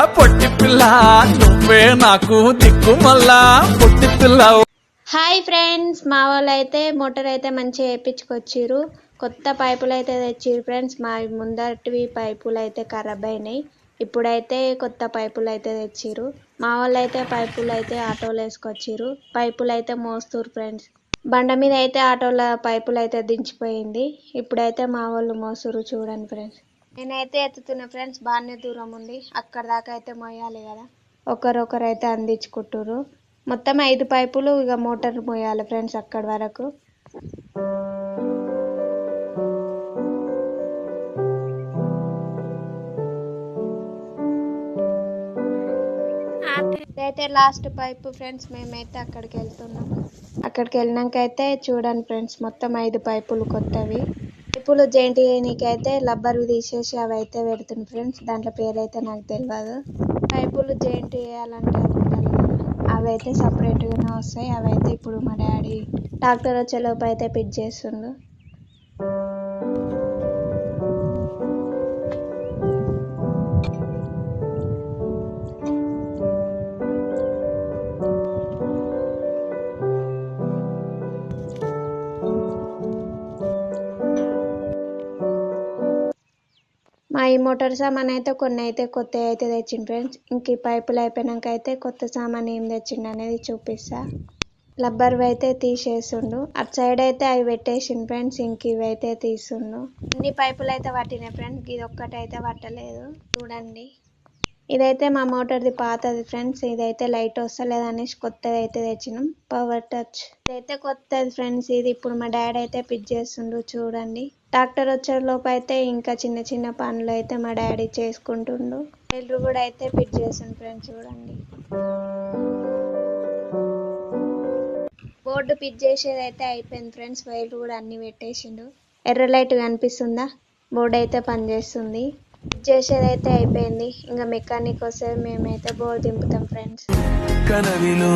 ఆ పొట్టి పిల్ల నువ్వే నాకు దిక్కు మళ్ళా. పొట్టి పిల్ల హాయ్ ఫ్రెండ్స్ మా వాళ్ళు అయితే మోటార్ అయితే మంచిగా వేయించుకొచ్చిర్రు కొత్త పైపులు అయితే తెచ్చిర్రు ఫ్రెండ్స్. మా ముందటివి పైపులు అయితే ఖరాబ్ అయినాయి. ఇప్పుడైతే కొత్త పైపులు అయితే తెచ్చిర్రు. మా వాళ్ళు అయితే పైపులు అయితే ఆటోలు వేసుకొచ్చిర్రు. పైపులు అయితే మోస్తురు ఫ్రెండ్స్. బండ మీద అయితే ఆటోల పైపులు అయితే దించిపోయింది. ఇప్పుడైతే మా వాళ్ళు మోస్తురు చూడండి ఫ్రెండ్స్. నేనైతే ఎత్తుతున్న ఫ్రెండ్స్ బాగానే దూరం ఉంది. అక్కడ దాకా అయితే మోయాలి కదా. ఒకరొకరు అయితే అందించుకుంటుర్రు. మొత్తం ఐదు పైపులు ఇక మోటార్ మోయాలి ఫ్రెండ్స్ అక్కడి వరకు. ఇదైతే లాస్ట్ పైపు ఫ్రెండ్స్ మేమైతే అక్కడికి వెళ్తున్నాం. అక్కడికి వెళ్ళినాక అయితే చూడండి ఫ్రెండ్స్ మొత్తం ఐదు పైపులు కొత్తవి. పైపులు జైంట్ అయితే లబ్బర్వి తీసేసి అవి అయితే పెడుతుంది ఫ్రెండ్స్. దాంట్లో పేరైతే నాకు తెలియదు పైపులు జాయింట్ చేయాలంటే అవి అయితే సపరేట్గానే వస్తాయి. అవి అయితే ఇప్పుడు మా డాడీ డాక్టర్ వచ్చేలోపు అయితే పిట్ చేస్తుండు. ఈ మోటార్ సామాన్ అయితే కొన్ని అయితే కొత్త అయితే తెచ్చిండు ఫ్రెండ్స్. ఇంక ఈ పైపులు అయిపోయినాక అయితే కొత్త సామాన్ ఏం తెచ్చిండు అనేది చూపిస్తా. లబ్బర్ అయితే తీసేసిండు. అటు సైడ్ అయితే అవి పెట్టేసిండు ఫ్రెండ్స్ ఇంక ఇవి అయితే తీస్తుండు అన్ని పైపులు అయితే పట్టినాయి ఫ్రెండ్స్ ఇది ఒక్కటి అయితే పట్టలేదు. చూడండి. ఇదైతే మా మోటార్ది పాతది ఫ్రెండ్స్ ఇదైతే లైట్ వస్తలేదు అనేసి కొత్తది అయితే తెచ్చినాం. పవర్ టచ్ ఇదైతే కొత్తది ఫ్రెండ్స్ ఇది ఇప్పుడు మా డాడీ అయితే పిక్ చేస్తుండు చూడండి. డాక్టర్ వచ్చేలోపు అయితే ఇంకా చిన్న చిన్న పనులు అయితే మా డాడీ చేసుకుంటుండు. ఎల్లు కూడా అయితే పిక్ చేస్తుండు ఫ్రెండ్స్ చూడండి. బోర్డు పిక్ చేసేది అయితే అయిపోయింది ఫ్రెండ్స్ వైర్లు కూడా అన్ని పెట్టేసిండు. ఎర్ర లైట్ కనిపిస్తుందా? బోర్డు అయితే పనిచేస్తుంది ఫిట్ చేసేది అయితే అయిపోయింది. ఇంకా మెకానిక్ వస్తే మేమైతే బోర్డు దింపుతాం ఫ్రెండ్స్. కనవిలో